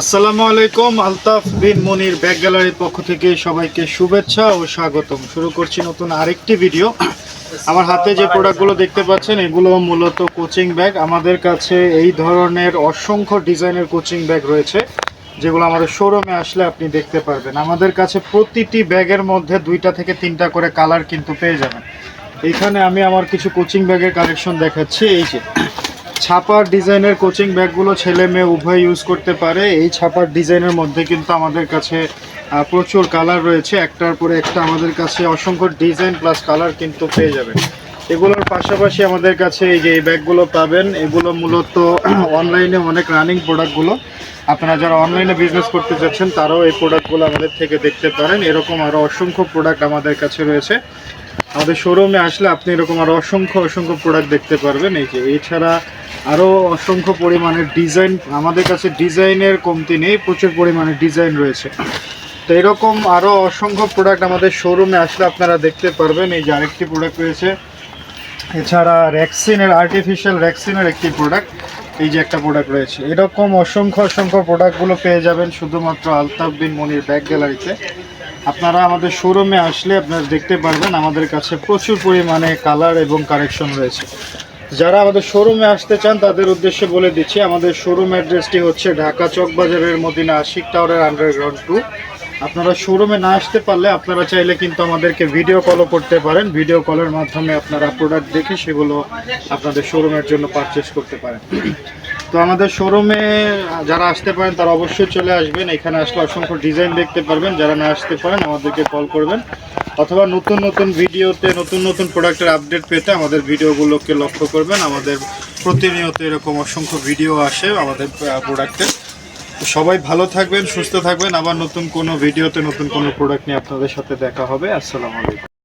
আসসালামু আলাইকুম, আলতাফ বিন মনির ব্যাগ গ্যালারির পক্ষ থেকে সবাইকে শুভেচ্ছা ও স্বাগতম। শুরু করছি নতুন আরেকটি ভিডিও। আমার হাতে যে প্রোডাক্টগুলো দেখতে পাচ্ছেন, এগুলো মূলত কোচিং ব্যাগ। আমাদের কাছে এই ধরনের অসংখ্য ডিজাইনের কোচিং ব্যাগ রয়েছে, যেগুলো আমাদের শোরুমে আসলে আপনি দেখতে পারবেন। আমাদের কাছে প্রতিটি ব্যাগের মধ্যে দুইটা থেকে তিনটা করে কালার কিন্তু পেয়ে যাবেন। এইখানে আমি আমার কিছু কোচিং ব্যাগের কালেকশন দেখাচ্ছি। এই যে ছাপার ডিজাইনের কোচিং ব্যাগগুলো ছেলে মেয়ে উভয় ইউজ করতে পারে। এই ছাপার ডিজাইনের মধ্যে কিন্তু আমাদের কাছে প্রচুর কালার রয়েছে। একটার পরে একটা আমাদের কাছে অসংখ্য ডিজাইন প্লাস কালার কিন্তু পেয়ে যাবেন। এগুলোর পাশাপাশি আমাদের কাছে এই যে এই ব্যাগগুলো পাবেন, এগুলো মূলত অনলাইনে অনেক রানিং প্রোডাক্টগুলো আপনারা যারা অনলাইনে বিজনেস করতে যাচ্ছেন, তারাও এই প্রোডাক্টগুলো আমাদের থেকে দেখতে পারেন। এরকম আরও অসংখ্য প্রোডাক্ট আমাদের কাছে রয়েছে। আমাদের শোরুমে আসলে আপনি এরকম আরও অসংখ্য অসংখ্য প্রোডাক্ট দেখতে পারবেন। এই যে, এছাড়া আরও অসংখ্য পরিমাণের ডিজাইন, আমাদের কাছে ডিজাইনের কমতি নেই, প্রচুর পরিমাণে ডিজাইন রয়েছে। তো এরকম আরও অসংখ্য প্রোডাক্ট আমাদের শোরুমে আসলে আপনারা দেখতে পারবেন। এই যে আরেকটি প্রোডাক্ট রয়েছে। এছাড়া র্যাক্সিনের আর্টিফিশিয়াল র্যাক্সিনের একটি প্রোডাক্ট এই যে একটা প্রোডাক্ট রয়েছে। এরকম অসংখ্য অসংখ্য প্রোডাক্টগুলো পেয়ে যাবেন শুধুমাত্র আলতাফ বিন মনির ব্যাগ গ্যালারিতে। আপনারা আমাদের শোরুমে আসলে আপনারা দেখতে পারবেন, আমাদের কাছে প্রচুর পরিমাণে কালার এবং কারেকশন রয়েছে। যারা আমাদের শোরুমে আসতে চান, তাদের উদ্দেশ্যে বলে দিচ্ছি, আমাদের শোরুম অ্যাড্রেসটি হচ্ছে ঢাকা চকবাজারের মদিনা আশিক টাওয়ারের আন্ডারগ্রাউন্ড টু আপনারা শোরুমে না আসতে পারলে আপনারা চাইলে কিন্তু আমাদেরকে ভিডিও কলও করতে পারেন। ভিডিও কলের মাধ্যমে আপনারা প্রোডাক্ট দেখে সেগুলো আপনাদের শোরুমের জন্য পারচেস করতে পারেন। তো আমাদের শোরুমে যারা আসতে পারেন, তারা অবশ্যই চলে আসবেন। এখানে আসলে অসংখ্য ডিজাইন দেখতে পারবেন। যারা না আসতে পারেন, আমাদেরকে কল করবেন। অথবা নতুন নতুন ভিডিওতে, নতুন নতুন প্রোডাক্টের আপডেট পেতে আমাদের ভিডিওগুলোকে লক্ষ্য করবেন। আমাদের প্রতিনিয়ত এরকম অসংখ্য ভিডিও আসে আমাদের প্রোডাক্টের সবাই ভালো থাকবেন, সুস্থ থাকবেন। আবার নতুন কোনো ভিডিওতে নতুন কোনো প্রোডাক্ট নিয়ে আপনাদের সাথে দেখা হবে। আসসালামু আলাইকুম।